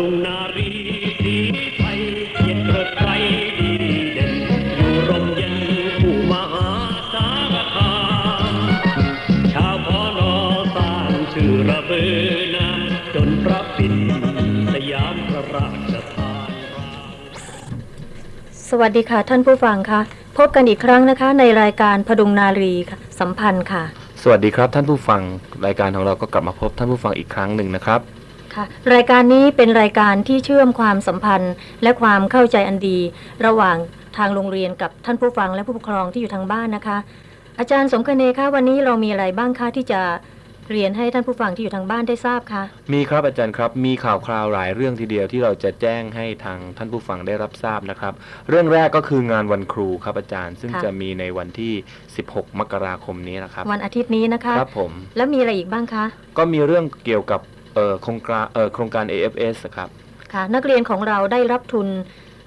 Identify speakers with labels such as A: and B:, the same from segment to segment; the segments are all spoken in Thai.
A: ดุงนารีสีไทยเยรติเกิดใครดีเด่นอยู่ร่มเย็นผู้มหาสารคามชาวพอนอสร้างชื่อระเบือนามจนพระปิ่นสยามพระราชทาน
B: สวัสดีค่ะท่านผู้ฟังคะพบกันอีกครั้งนะคะ ในรายการพดุงนารีค่ะสัมพันธ์ค่ะ
C: สวัสดีครับท่านผู้ฟังรายการของเราก็กลับมาพบท่านผู้ฟังอีกครั้งหนึ่งนะครับ
B: ค่ะรายการนี้เป็นรายการที่เชื่อมความสัมพันธ์ และความเข้าใจอันดี ระหว่างทางโรงเรียนกับท่านผู้ฟังและผู้ปกครองที่อยู่ทางบ้านนะคะ อาจารย์สมคเนคะวันนี้เรามีอะไรบ้างคะที่จะเรียนให้ท่านผู้ฟังที่อยู่ทางบ้านได้ทราบคะ
C: มีครับอาจารย์ครับมีข่าวคราวหลายเรื่องทีเดียวที่เราจะแจ้งให้ทางท่านผู้ฟังได้รับทราบนะครับ เรื่องแรกก็คืองานวันครูครับอาจารย์ ซึ่งจะมีในวันที่ 16 มกราคมนี้นะครับ
B: วันอาทิตย์นี้นะคะ
C: ครับผม
B: แล้วมีอะไรอีกบ้างคะ
C: ก็มีเรื่องเกี่ยวกับ เอ่อโครงการเอ่อโครงการ AFS ครับ
B: ค่ะนักเรียนของเราได้รับทุน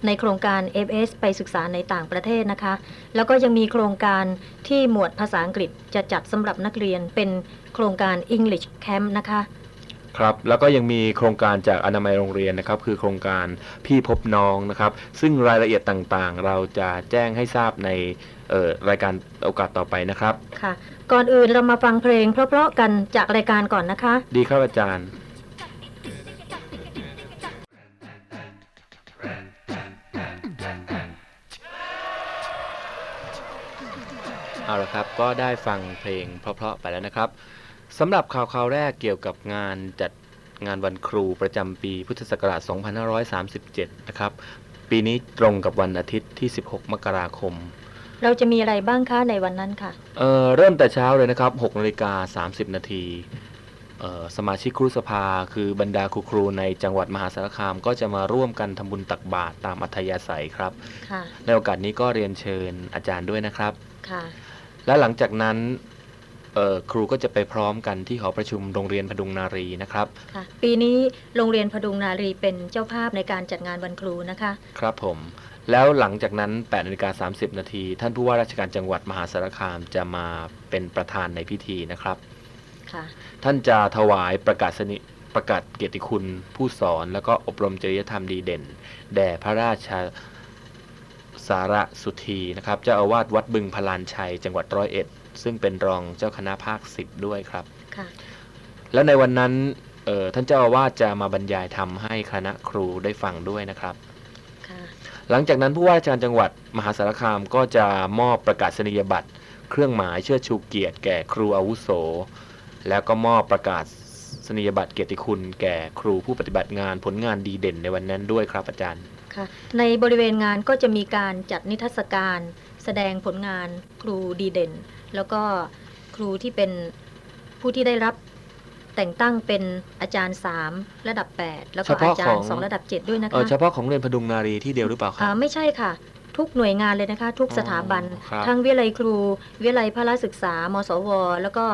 B: ในโครงการ FS ไปศึกษาในต่างประเทศนะคะ แล้วก็ยังมีโครงการที่หมวดภาษาอังกฤษจะจัดสำหรับนักเรียนเป็นโครงการ English Camp นะคะ
C: ครับแล้วก็ยังมีโครงการจากอนามัยโรงเรียนนะครับ คือโครงการพี่พบน้องนะครับ ซึ่งรายละเอียดต่างๆ เราจะแจ้งให้ทราบในเอ่อรายการโอกาสต่อไปนะครับ
B: ค่ะ ก่อนอื่นเรามาฟังเพลงเพราะๆกันจากรายการก่อนนะคะ
C: ดีครับอาจารย์ เอาละครับ ก็ได้ฟังเพลงเพราะๆไปแล้วนะครับ สำหรับข่าวคราวแรกเกี่ยวกับงานจัดงานวันครูประจำปีพุทธศักราช 2537 นะครับ ปีนี้ตรงกับวันอาทิตย์ที่ 16 มกราคม
B: เราจะมีอะไรบ้างคะในวันนั้นค่ะ
C: เอ่อเริ่มแต่เช้าเลยนะครับ6นาฬิกา30 นาทีเอ่อสมาชิกครูสภา คือบรรดาครูครูในจังหวัดมหาสารคามก็จะมาร่วมกันทำบุญตักบาตรตามอัธยาศัยครับ
B: ค่ะ
C: ในโอกาสนี้ก็เรียนเชิญอาจารย์ด้วยนะครับ
B: ค่ะ
C: และหลังจากนั้น เอ่อครูก็จะไปพร้อมกันที่หอประชุมโรงเรียนพดุงนารีนะครับ
B: ค่ะปีนี้โรงเรียนพดุงนารีเป็นเจ้าภาพในการจัดงานวันครูนะคะ
C: ครับผม แล้วหลังจากนั้น8นาฬิกา30 นาที ท่านผู้ว่าราชการจังหวัดมหาสารคามจะมาเป็นประธานในพิธีนะครับ
B: ค่ะ
C: ท่านจะถวายประกาศนิประกาศเกียรติคุณผู้สอน แล้วก็อบรมจริยธรรมดีเด่น แด่พระราชาสารสุธีนะครับเจ้าอาวาสวัดบึงพลานชัย จังหวัดร้อยเอ็ด ซึ่งเป็นรองเจ้าคณะภาคสิบด้วยครับ
B: ค่ะ
C: แล้วในวันนั้นเอ่อท่านเจ้าอาวาสจะมาบรรยายทำให้คณะครูได้ฟังด้วยนะครับ
B: ค่ะ
C: หลังจากนั้นผู้ว่าราชการจังหวัดมหาสารคามก็จะมอบประกาศนียบัตร เครื่องหมายเชิดชูเกียรติแก่ครูอาวุโส แล้วก็มอบประกาศนียบัตรเกียรติคุณแก่ครูผู้ปฏิบัติงานผลงานดีเด่นในวันนั้นด้วยครับอาจารย์
B: ค่ะ ในบริเวณงานก็จะมีการจัดนิทรรศการ แสดงผลงานครูดีเด่น แล้วก็ครูที่เป็นผู้ที่ได้รับแต่งตั้งเป็นอาจารย์ 3 ระดับ 8 แล้วก็
C: เฉ
B: อา
C: พาะ
B: จาร
C: ข
B: ย์
C: อง
B: 2 ระดับ 7 ด้วยนะ
C: เออ
B: คะ
C: เฉพาะของเรียนพดุงนารีที่เดียวหรือเปล่าครั
B: อ่า
C: บ
B: ไม่ใช่ค่ะ ทุกหน่วยงานเลยนะคะ ทุกสถาบัน
C: อ๋อครับ
B: ทั้งวิทยาลัยครู วิทยาลัยพระศึกษา มสว แล้วก็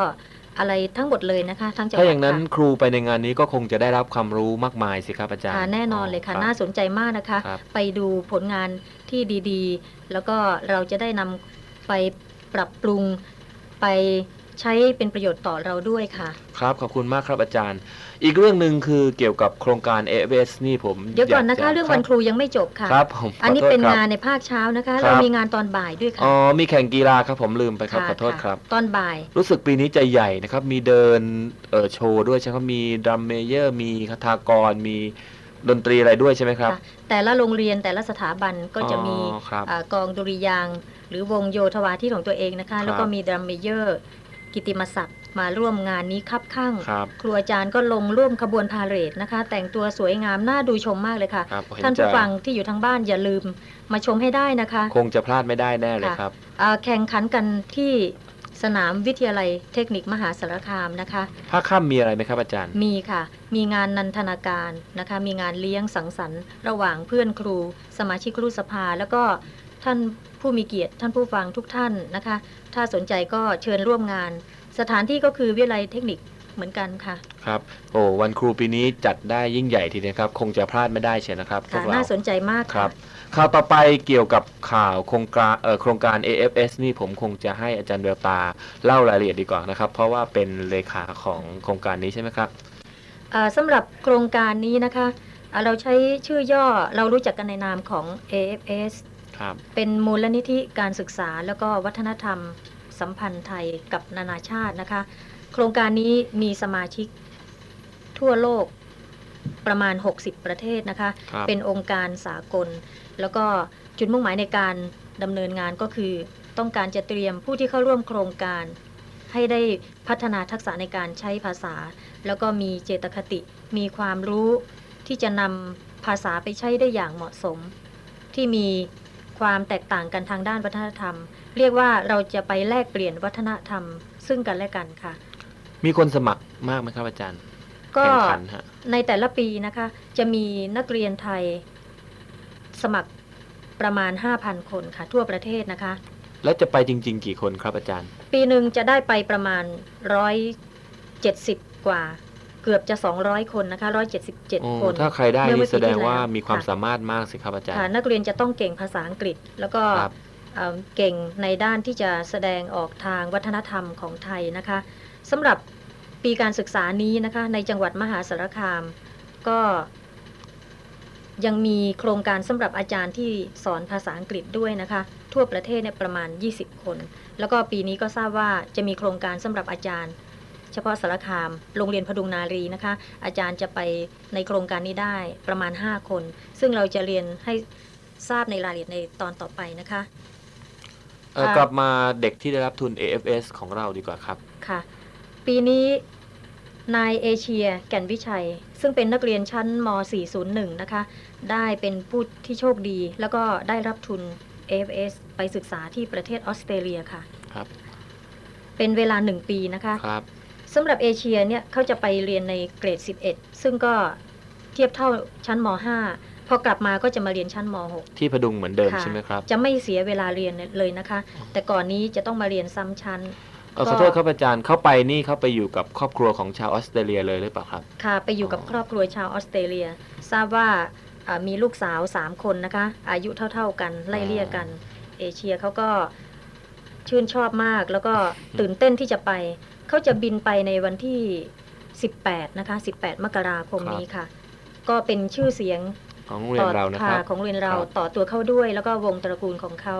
B: อะไรทั้งหมดเลยนะคะ ทั้งจังหวั
C: ถ้า
B: ด
C: อย่างนั้น
B: ค่ะ
C: ครูไปในงานนี้ก็คงจะได้รับความรู้มากมายสิครับอาจารย์
B: ค่ะแน่นอนเลยค่ะ
C: รับ
B: น่าสนใจมากนะคะ
C: ครับ
B: ไปดูผลงานที่ดีๆ แล้วก็เราจะได้นำไป ปรับปรุงไปใช้เป็นประโยชน์ต่อเราด้วยค่ะ
C: ครับ ขอบคุณมากครับอาจารย์ อีกเรื่องหนึ่งคือเกี่ยวกับโครงการ a อ s นี่ผม
B: เดี๋ยวก่อนนะคะา
C: จ
B: เรื่องวันครูยังไม่จบค่ะ
C: ครับผม
B: อันนี้
C: ขโทษ
B: เป็น
C: ครับ
B: งานในภาคเช้านะคะ
C: ครับ
B: เรามีงานตอนบ่ายด้วยค่ะ
C: อ๋อมีแข่งกีฬาครับผมลืมไปครับะขอโทษครับ
B: ตอนบ่าย
C: รู้สึกปีนี้จะใหญ่นะครับ มีเดินเอ่อโชว์ด้วยใช่ไหมครับมีดรัมเมเยอร์ มีคาถากร มีดนตรีอะไรด้วยใช่ไหมครับ
B: ค่ะแต่ละโรงเรียนแต่ละสถาบันก็จะมี
C: อ๋อครับ
B: อ่ากองดุริยางค์ หรือวงโยธวาทิตของตัวเองนะคะ แล้วก็มีดรัมเมเยอร์กิตติมศักดิ์มาร่วมงานนี้คับข้าง
C: ครับ
B: ครูอาจารย์ก็ลงร่วมขบวนพาเหรดนะคะ แต่งตัวสวยงามน่าดูชมมากเลยค่ะ
C: ครับเห็น
B: ท่านผู้
C: จะ
B: ฟังที่อยู่ทางบ้านอย่าลืมมาชมให้ได้นะคะ
C: คงจะพลาดไม่ได้แน่เลยครับ
B: อ่าแข่งขันกันที่สนามวิทยาลัยเทคนิคมหาสารคามนะคะ
C: ภาคค่ำมีอะไรไหมครับอาจารย์
B: มีค่ะ มีงานนันทนาการนะคะ มีงานเลี้ยงสังสรรค์ ระหว่างเพื่อนครู สมาชิกครูสภา แล้วก็ ท่านผู้มีเกียรติ ท่านผู้ฟังทุกท่านนะคะ ถ้าสนใจก็เชิญร่วมงาน สถานที่ก็คือวิทยาลัยเทคนิคเหมือนกันค่ะ
C: ครับโอ้วันครูปีนี้จัดได้ยิ่งใหญ่ทีเดียวครับ คงจะพลาดไม่ได้เชียวนะครับพว
B: ค่ะ
C: กเรา
B: น่าสนใจมาก
C: ครั
B: ค่ะ
C: บข่าวต่อไปเกี่ยวกับข่าวโครงการเอ่อโครงการ AFS นี่ผมคงจะให้อาจารย์เวลตาเล่ารายละเอียดดีกว่านะครับ เพราะว่าเป็นเลขาของโครงการนี้ใช่ไหมครับ
B: อ่าสำหรับโครงการนี้นะคะอ่าเราใช้ชื่อย่อเรารู้จักกันในนามของ AFS
C: ครับ
B: เป็นมูลนิธิการศึกษาแล้วก็วัฒนธรรมสัมพันธ์ไทยกับนานาชาตินะคะ โครงการนี้มีสมาชิกทั่วโลกประมาณ 60 ประเทศนะคะ
C: ครับ
B: เป็นองค์การสากล แล้วก็จุดมุ่งหมายในการดำเนินงานก็คือ ต้องการจะเตรียมผู้ที่เข้าร่วมโครงการ ให้ได้พัฒนาทักษะในการใช้ภาษา แล้วก็มีเจตคติ มีความรู้ที่จะนำภาษาไปใช้ได้อย่างเหมาะสม ที่มี ความแตกต่างกันทางด้านวัฒนธรรม เรียกว่าเราจะไปแลกเปลี่ยนวัฒนธรรม ซึ่งกันและกันค่ะ
C: มีคนสมัครมากไหมครับอาจารย์
B: ก็
C: แข่งขันฮะ
B: ในแต่ละปีนะคะ จะมีนักเรียนไทยสมัครประมาณ 5,000 คนค่ะ ทั่วประเทศนะคะ
C: แล้วจะไปจริง ๆ กี่คนครับอาจารย์
B: ปีหนึ่งจะได้ไปประมาณ 170 กว่า เกือบจะ 200 คนนะคะ
C: โอ้
B: 177 คน
C: ถ้าใครได้
B: เมื่อ
C: นี่
B: ปี
C: แสดง
B: ที่
C: ว่า
B: แล้ว
C: มีความ
B: ค่ะ
C: สามารถมากสิครับอาจารย์
B: ค่ะนักเรียนจะต้องเก่งภาษาอังกฤษ แล้วก็
C: ครับ
B: เอ่อเก่งในด้านที่จะแสดงออกทางวัฒนธรรมของไทยนะคะสำหรับปีการศึกษานี้นะคะในจังหวัดมหาสารคาม ก็ยังมีโครงการสำหรับอาจารย์ที่สอนภาษาอังกฤษด้วยนะคะ ทั่วประเทศเนี่ยประมาณ 20 คน แล้วก็ปีนี้ก็ทราบว่าจะมีโครงการสำหรับอาจารย์ เฉพาะสารคาม โรงเรียนพดุงนารีนะคะ อาจารย์จะไปในโครงการนี้ได้ประมาณ 5 คน ซึ่งเราจะเรียนให้ทราบในรายละเอียดในตอนต่อไปนะคะ
C: เอ่อ
B: ค่ะ
C: กลับมาเด็กที่ได้รับทุน AFS ของเราดีกว่าครับ
B: ค่ะ ปีนี้นายเอเชียแก่นวิชัย ซึ่งเป็นนักเรียนชั้นม .401 นะคะ ได้เป็นผู้ที่โชคดี แล้วก็ได้รับทุน AFS ไปศึกษาที่ประเทศออสเตรเลียค่ะ
C: ครับ
B: เป็นเวลา1ปีนะคะ
C: ครับ
B: สำหรับเอเชียเนี่ยเขาจะไปเรียนในเกรด 11 ซึ่งก็เทียบเท่าชั้นม .5 พอกลับมาก็จะมาเรียนชั้นม .6
C: ที่พดุงเหมือนเดิม
B: ค่ะ
C: ใช่ไหมครับ
B: จะไม่เสียเวลาเรียนเลยนะคะ
C: อ๋อ
B: แต่ก่อนนี้จะต้องมาเรียนซ้ำชั้น
C: เอ่อ
B: ก็
C: ขอโทษครับอาจารย์เข้าไปนี่เข้าไปอยู่กับครอบครัวของชาวออสเตรเลียเลยหรือเปล่าครับ
B: ค่ะ ไปอยู่กับ
C: อ๋อ
B: ครอบครัวชาวออสเตรเลีย ทราบว่าอ่ามีลูกสาว3คนนะคะ อายุเท่า ๆกันไล่เลี่ยกัน เอเชียเขาก็ชื่นชอบมากแล้วก็ตื่นเต้นที่จะไป เขาจะบินไปในวันที่ 18 นะคะ 18 มกราคมนี้ค่ะ ก็เป็นชื่อเสียง
C: ของโรงเรียนเรานะครับ
B: ของโรงเรียนเรา
C: ครับ
B: ต่อตัวเข้าด้วย แล้วก็วงตระกูลของเขา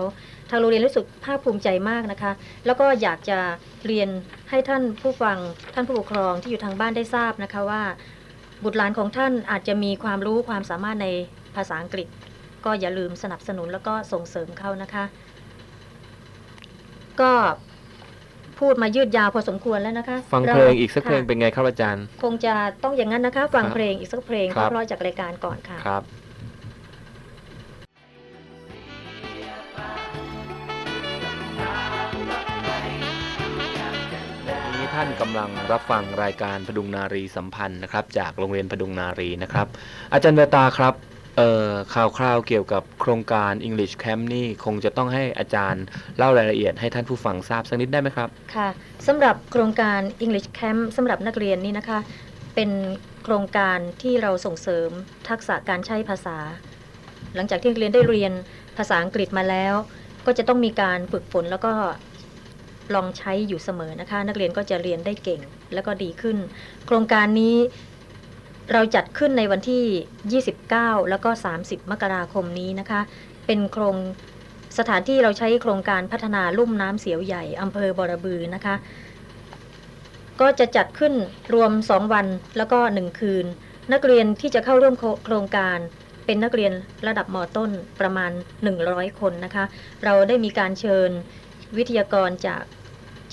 B: ทางโรงเรียนรู้สึกภาคภูมิใจมากนะคะ แล้วก็อยากจะเรียนให้ท่านผู้ฟังท่านผู้ปกครองที่อยู่ทางบ้านได้ทราบนะคะว่า บุตรหลานของท่านอาจจะมีความรู้ความสามารถในภาษาอังกฤษ ก็อย่าลืมสนับสนุนแล้วก็ส่งเสริมเขานะคะ ก็ พูดมายืดยาวพอสมควรแล้วนะคะ
C: ฟังเพลงอีกสักเพลง
B: ค่ะ
C: เป็นไงครับอาจารย์
B: คงจะต้องอย่างนั้นนะคะ ฟัง
C: ครับ
B: เพลงอีกสักเพลง
C: ครับ
B: เพราะๆจากรายการก่อนค่ะ
C: ครับนี้ท่านกำลังรับฟังรายการพดุงนารีสัมพันธ์นะครับ จากโรงเรียนพดุงนารีนะครับ อาจารย์เวตาครับ เอ่อข่าวคราวเกี่ยวกับโครงการ English Camp นี่คงจะต้องให้อาจารย์เล่ารายละเอียดให้ท่านผู้ฟังทราบสักนิดได้ไหมครับ
B: ค่ะสำหรับโครงการ English Camp สำหรับนักเรียนนี่นะคะ เป็นโครงการที่เราส่งเสริมทักษะการใช้ภาษา หลังจากที่นักเรียนได้เรียนภาษาอังกฤษมาแล้ว ก็จะต้องมีการฝึกฝนแล้วก็ลองใช้อยู่เสมอนะคะ นักเรียนก็จะเรียนได้เก่งแล้วก็ดีขึ้น โครงการนี้ เราจัดขึ้นในวันที่ 29 แล้วก็ 30 มกราคมนี้นะคะ เป็นโครงสถานที่เราใช้โครงการพัฒนาลุ่มน้ำเสียวใหญ่อำเภอบอระบือนะคะ ก็จะจัดขึ้นรวม 2 วันแล้วก็ 1 คืน นักเรียนที่จะเข้าร่วมโคโครงการเป็นนักเรียนระดับมต้นประมาณ 100 คนนะคะ เราได้มีการเชิญวิทยากรจาก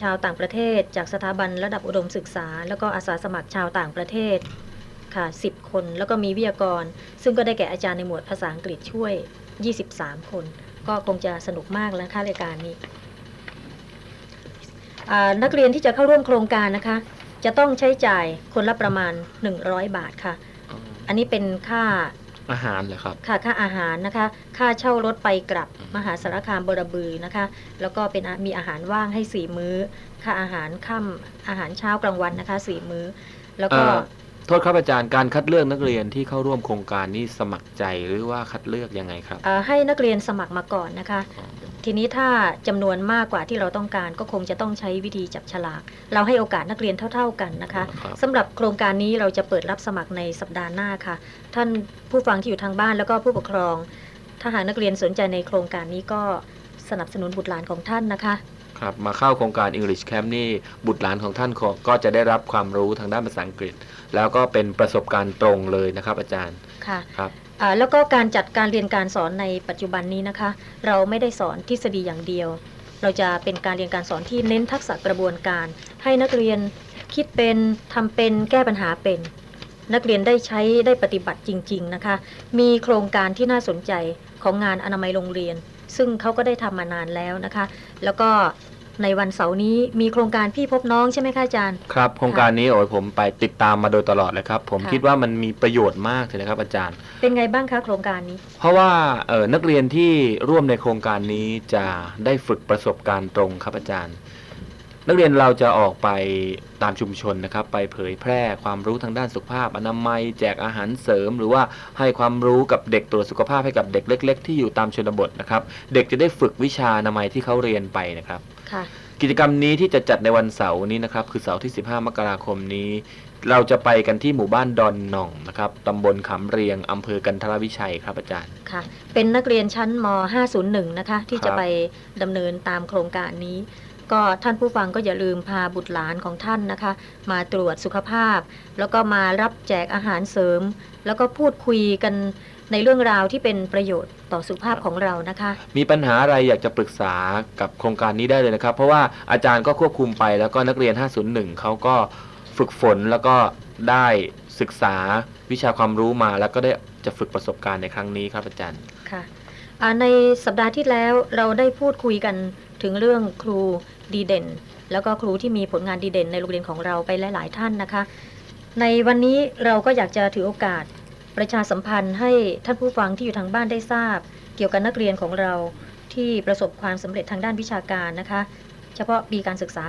B: ชาวต่างประเทศ จากสถาบันระดับอุดมศึกษา แล้วก็อาสาสมัครชาวต่างประเทศ ค่ะ 10 คน แล้วก็มีวิทยากร ซึ่งก็ได้แก่อาจารย์ในหมวดภาษาอังกฤษช่วย 23 คน ก็คงจะสนุกมากแล้วค่ะรายการนี้อ่านักเรียนที่จะเข้าร่วมโครงการนะคะ จะต้องใช้จ่ายคนละประมาณ 100 บาทค่ะ อันนี้เป็นค่า
C: อาหารเหรอครับ
B: ค่าค่าอาหารนะคะ ค่าเช่ารถไปกลับมหาสารคามบรบือนะคะ แล้วก็เป็นอามีอาหารว่างให้สี่มื้อ ค่าอาหารค่ำอาหารเช้ากลางวันนะคะสี่มื้อ แล้วก็
C: เอ่อ โทษครับอาจารย์การคัดเลือกนักเรียนที่เข้าร่วมโครงการนี้สมัครใจหรือว่าคัดเลือกยังไงครับ
B: เอ่อให้นักเรียนสมัครมาก่อนนะคะ
C: อ๋อ
B: ทีนี้ถ้าจำนวนมากกว่าที่เราต้องการก็คงจะต้องใช้วิธีจับฉลาก เราให้โอกาสนักเรียนเท่า ๆกันนะคะ
C: ครับ
B: สำหรับโครงการนี้เราจะเปิดรับสมัครในสัปดาห์หน้าค่ะ ท่านผู้ฟังที่อยู่ทางบ้านแล้วก็ผู้ปกครอง ถ้าหากนักเรียนสนใจในโครงการนี้ก็สนับสนุนบุตรหลานของท่านนะคะ
C: ครับมาเข้าโครงการ English Camp นี่บุตรหลานของท่านก็ก็จะได้รับความรู้ทางด้านภาษาอังกฤษ แล้วก็เป็นประสบการณ์ตรงเลยนะครับ อาจารย์
B: ค่ะ
C: ครับ
B: อ่าแล้วก็การจัดการเรียนการสอนในปัจจุบันนี้นะคะ เราไม่ได้สอนทฤษฎีอย่างเดียว เราจะเป็นการเรียนการสอนที่เน้นทักษะกระบวนการ ให้นักเรียนคิดเป็นทำเป็นแก้ปัญหาเป็น นักเรียนได้ใช้ได้ปฏิบัติจริง ๆนะคะ มีโครงการที่น่าสนใจของงานอนามัยโรงเรียน ซึ่งเขาก็ได้ทำมานานแล้วนะคะ แล้วก็ในวันเสาร์นี้มีโครงการพี่พบน้องใช่ไหมคะอาจารย์
C: ครับ โครงการนี้โอ้ยผมไปติดตามมาโดยตลอดเลยครับ ผม
B: ค่ะ
C: คิดว่ามันมีประโยชน์มากเลยนะครับอาจารย์
B: เป็นไงบ้างคะโครงการนี้
C: เพราะว่าเอ่อนักเรียนที่ร่วมในโครงการนี้จะได้ฝึกประสบการณ์ตรงครับอาจารย์ นักเรียนเราจะออกไปตามชุมชนนะครับ ไปเผยแพร่ความรู้ทางด้านสุขภาพ อนามัยแจกอาหารเสริม หรือว่าให้ความรู้กับเด็กตรวจสุขภาพให้กับเด็กเล็ก ๆ ที่อยู่ตามชนบทนะครับ เด็กจะได้ฝึกวิชาอนามัยที่เขาเรียนไปนะครับ
B: ค่ะ
C: กิจกรรมนี้ที่จะจัดในวันเสาร์นี้นะครับ คือเสาร์ที่ 15 มกราคมนี้ เราจะไปกันที่หมู่บ้านดอนหน่องนะครับตำบลขำเรียงอำเภอกันทรวิชัยครับอาจารย์
B: ค่ะ เป็นนักเรียนชั้นม 501 นะคะ ที่
C: ครับ
B: จะไปดำเนินตามโครงการนี้ ก็ท่านผู้ฟังก็อย่าลืมพาบุตรหลานของท่านนะคะ มาตรวจสุขภาพ แล้วก็มารับแจกอาหารเสริม แล้วก็พูดคุยกันในเรื่องราวที่เป็นประโยชน์ต่อสุขภาพของเรานะคะ
C: มีปัญหาอะไรอยากจะปรึกษากับโครงการนี้ได้เลยนะครับ เพราะว่าอาจารย์ก็ควบคุมไปแล้วก็นักเรียน 501 เขาก็ฝึกฝนแล้วก็ได้ศึกษาวิชาความรู้มาแล้วก็ได้จะฝึกประสบการณ์ในครั้งนี้ครับอาจารย์
B: ค่ะอ่าในสัปดาห์ที่แล้วเราได้พูดคุยกัน ถึงเรื่องครูดีเด่น แล้วก็ครูที่มีผลงานดีเด่นในโรงเรียนของเราไปหลาย ๆ ท่านนะคะ ในวันนี้เราก็อยากจะถือโอกาสประชาสัมพันธ์ให้ท่านผู้ฟังที่อยู่ทางบ้านได้ทราบ เกี่ยวกับนักเรียนของเราที่ประสบความสำเร็จทางด้านวิชาการนะคะ เฉพาะปีการศึกษา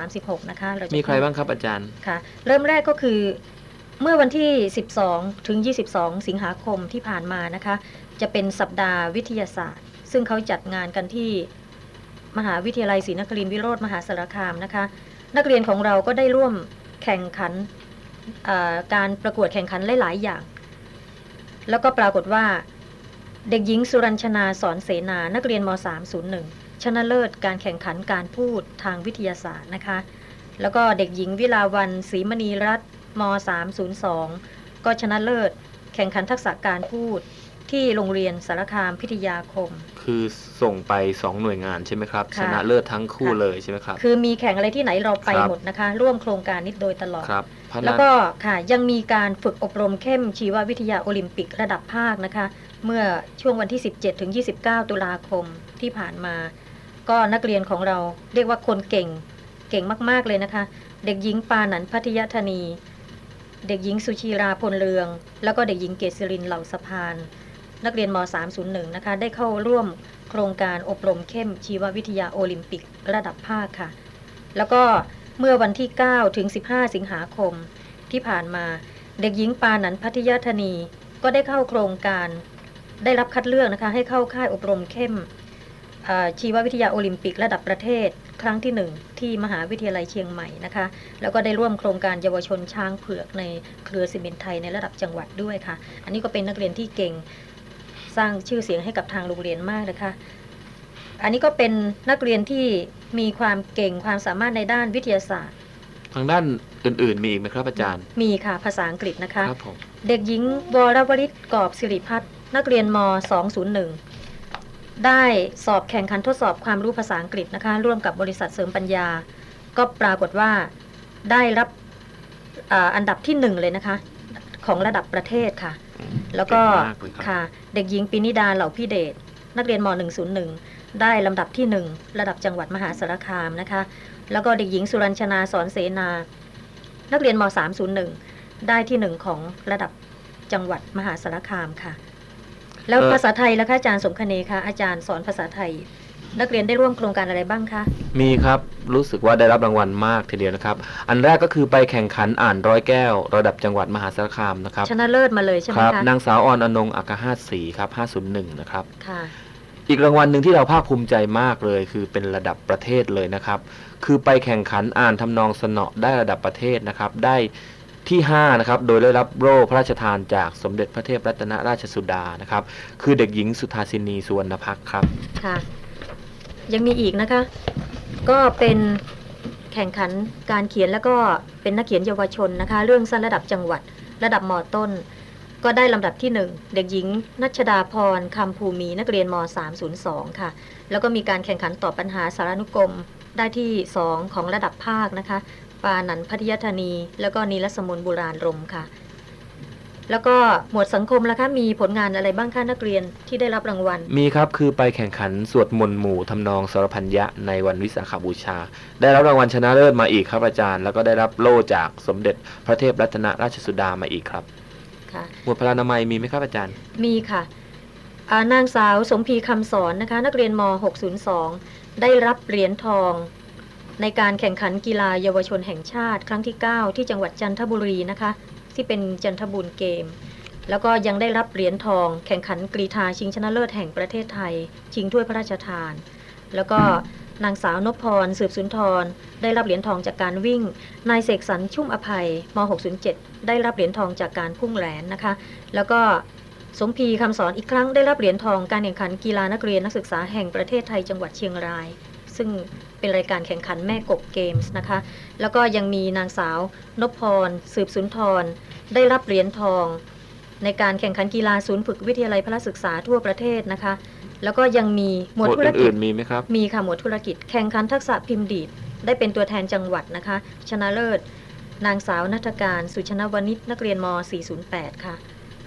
B: 2536 นะคะเราจะ
C: มีใครบ้างครับอาจารย์
B: ค่ะ เริ่มแรกก็คือเมื่อวันที่ 12 ถึง 22 สิงหาคมที่ผ่านมานะคะ จะเป็นสัปดาห์วิทยาศาสตร์ ซึ่งเขาจัดงานกันที่ มหาวิทยาลัยศรีนครินทรวิโรธมหาสารคามนะคะ นักเรียนของเราก็ได้ร่วมแข่งขันการประกวดแข่งขันหลาย ๆ อย่าง แล้วก็ปรากฏว่าเด็กหญิงสุรัญชนาสอนเสนา นักเรียนม 301 ชนะเลิศการแข่งขันการพูดทางวิทยาศาสตร์นะคะ แล้วก็เด็กหญิงวิลาวันศรีมณีรัตน์ม 302 ก็ชนะเลิศแข่งขันทักษะการพูดที่โรงเรียนสารคามพิทยาคม
C: คือส่งไป 2 หน่วยงานใช่ไหมครับ
B: ค่ะ
C: ชนะเลิศทั้งคู่
B: ค่ะ
C: เลยใช่ไหมครับ
B: คือมีแข่งอะไรที่ไหนเราไป
C: ครับ
B: หมดนะคะ ร่วมโครงการนี้โดยตลอด
C: ครับพนั
B: แล้วก็ค่ะยังมีการฝึกอบรมเข้มชีววิทยาโอลิมปิกระดับภาคนะคะ เมื่อช่วงวันที่ 17ถึง29 ตุลาคมที่ผ่านมา ก็นักเรียนของเราเรียกว่าคนเก่งเก่งมากๆเลยนะคะ เด็กหญิงปานันพัทยธนี เด็กหญิงสุชีราพลเรือง แล้วก็เด็กหญิงเกษรินเหล่าสะพาน นักเรียนม 301 นะคะ ได้เข้าร่วมโครงการอบรมเข้มชีววิทยาโอลิมปิกระดับภาคค่ะ แล้วก็เมื่อวันที่ 9 ถึง 15 สิงหาคมที่ผ่านมา เด็กหญิงปานันพัทยธนี ก็ได้เข้าโครงการได้รับคัดเลือกนะคะ ให้เข้าค่ายอบรมเข้มชีววิทยาโอลิมปิกระดับประเทศ ครั้งที่ 1 ที่มหาวิทยาลัยเชียงใหม่นะคะ แล้วก็ได้ร่วมโครงการเยาวชนช้างเผือกในเครือซีเมนไทยในระดับจังหวัดด้วยค่ะ อันนี้ก็เป็นนักเรียนที่เก่ง สร้างชื่อเสียงให้กับทางโรงเรียนมากนะคะ อันนี้ก็เป็นนักเรียนที่มีความเก่งความสามารถในด้านวิทยาศาสตร์
C: ทางด้านอื่นๆมีอีกไหมครับอาจารย์
B: มีค่ะภาษาอังกฤษนะคะ
C: ครับผม
B: เด็กหญิงวรวริศกอบสิริพัฒน์นักเรียนม 201 ได้สอบแข่งขันทดสอบความรู้ภาษาอังกฤษนะคะ ร่วมกับบริษัทเสริมปัญญา ก็ปรากฏว่าได้รับอาอันดับที่หนึ่งเลยนะคะ ของระดับประเทศค่ะ แล้วก็
C: เงมากเลยครับ
B: ค่ะ เด็กหญิงปินิดาเหล่าพิเดชนักเรียนม 101 ได้ลำดับที่หนึ่งระดับจังหวัดมหาสารคามนะคะ แล้วก็เด็กหญิงสุรัญชนาสอนเสนา นักเรียนม 301 ได้ที่หนึ่งของระดับจังหวัดมหาสารคามค่ะ แล้ว
C: เอ่อ
B: ภาษาไทยแล้วคะอาจารย์สมคเนคะอาจารย์สอนภาษาไทย นักเรียนได้ร่วมโครงการอะไรบ้างคะ
C: มีครับ รู้สึกว่าได้รับรางวัลมากทีเดียวนะครับ อันแรกก็คือไปแข่งขันอ่านร้อยแก้ว ระดับจังหวัดมหาสารคามนะครับ
B: ชนะเลิศมาเลยใช่ไห
C: ค
B: ม
C: รับ
B: คะ
C: นางสาวออนอนงอักหาศรีครับ 501 นะครับ
B: ค่ะ
C: อีกรางวัลหนึ่งที่เราภาคภูมิใจมากเลย คือเป็นระดับประเทศเลยนะครับ คือไปแข่งขันอ่านทำนองสนอได้ระดับประเทศนะครับ ได้ที่5นะครับ โดยได้รับโล่พระราชทานจากสมเด็จพระเทพรัตนราชสุดานะครับ คือเด็กหญิงสุธาสินีสุวรรณพักษ์ครับ
B: ค่ะ ยังมีอีกนะคะ ก็เป็นแข่งขันการเขียนแล้วก็เป็นนักเขียนเยาวชนนะคะ เรื่องสั้นระดับจังหวัด ระดับมต้น ก็ได้ลำดับที่ 1 เด็กหญิงนัชดาพรคำภูมีนักเรียนม 302 ค่ะ แล้วก็มีการแข่งขันตอบปัญหาสารานุกรมได้ที่ 2 ของระดับภาคนะคะ ปานันพัทยธานี แล้วก็นีรสมุนบุราณรมค่ะ แล้วก็หมวดสังคมล่ะคะมีผลงานอะไรบ้างคะนักเรียนที่ได้รับรางวัล
C: มีครับคือไปแข่งขันสวดมนต์หมู่ทำนองสรพัญญะในวันวิสาขบูชา ได้รับรางวัลชนะเลิศมาอีกครับอาจารย์ แล้วก็ได้รับโล่จากสมเด็จพระเทพรัตนราชสุดามาอีกครับ
B: ค่ะ
C: หมวดพลานามัยมีไหมครับอาจารย์
B: มีค่ะอ่านางสาวสมพีคำสอนนะคะ นักเรียนม 602 ได้รับเหรียญทอง ในการแข่งขันกีฬาเยาวชนแห่งชาติ ครั้งที่ 9 ที่จังหวัดจันทบุรีนะคะ ที่เป็นจันทบุรีเกม แล้วก็ยังได้รับเหรียญทอง แข่งขันกรีฑาชิงชนะเลิศแห่งประเทศไทย ชิงถ้วยพระราชทาน แล้วก็นางสาวนพพร สืบสุนทร ได้รับเหรียญทองจากการวิ่ง นายเสกสรรชุ่มอภัยม 607 ได้รับเหรียญทองจากการพุ่งแหลนนะคะ แล้วก็สมพีคำสอนอีกครั้งได้รับเหรียญทองการแข่งขันกีฬานักเรียนนักศึกษาแห่งประเทศไทยจังหวัดเชียงราย ซึ่ง เป็นรายการแข่งขันแม่กบเกมส์นะคะ แล้วก็ยังมีนางสาวนพพร สืบสุนทร ได้รับเหรียญทอง ในการแข่งขันกีฬาศูนย์ฝึกวิทยาลัยพระศึกษาทั่วประเทศนะคะ แล้วก็ยังมีห
C: ห
B: ม
C: ม
B: ว
C: ว
B: ด
C: ด
B: ธุรกิจ
C: อื่นๆมีไหมครับ
B: มีค่ะหมวดธุรกิจ แข่งขันทักษะพิมพ์ดีด ได้เป็นตัวแทนจังหวัดนะคะ ชนะเลิศ นางสาวนัฐการ สุชนวณิชนักเรียนม 408 ค่ะ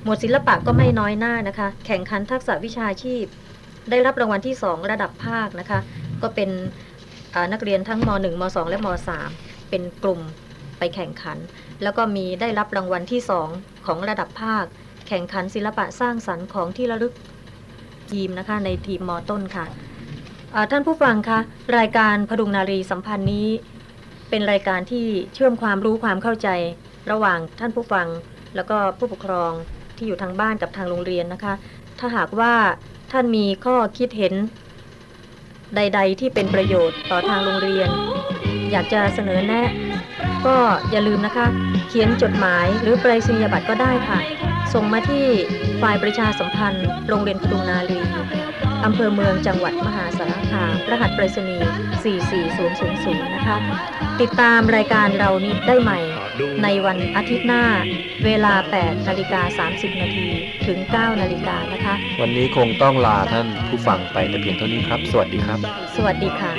B: หมวดศิลปะก็ไม่น้อยหน้านะคะ แข่งขันทักษะวิชาชีพ ได้รับรางวัลที่ 2 ระดับภาคนะคะ ก็เป็นอ่า นักเรียนทั้งม 1 ม 2 และม 3 เป็นกลุ่มไปแข่งขัน แล้วก็มีได้รับรางวัลที่ 2 ของระดับภาค แข่งขันศิลปะสร้างสรรค์ของที่ระลึกทีมนะคะในทีมมต้นค่ะท่านผู้ฟังคะรายการพดุงนารีสัมพันธ์นี้ เป็นรายการที่เชื่อมความรู้ความเข้าใจ ระหว่างท่านผู้ฟัง แล้วก็ผู้ปกครองที่อยู่ทางบ้านกับทางโรงเรียนนะคะ ถ้าหากว่าท่านมีข้อคิดเห็น ใด ๆ ที่เป็นประโยชน์ต่อทางโรงเรียน อยากจะเสนอแนะ ก็อย่าลืมนะคะ เขียนจดหมายหรือไปรษณียบัตรก็ได้ค่ะ ส่งมาที่ฝ่ายประชาสัมพันธ์ โรงเรียนพดุงนารีอำเภอเมืองจังหวัดมหาสารคาม รหัสไปรษณีย์ 44000 นะคะ ติดตามรายการเรานี้ได้ใหม่ ในวันอาทิตย์หน้า เวลา 8 นาฬิกา 30 นาทีถึง 9 นาฬิกานะคะ
C: วันนี้คงต้องลาท่านผู้ฟังไปแต่เพียงเท่านี้ครับ สวัสดีครับ
B: สวัสดีค่ะ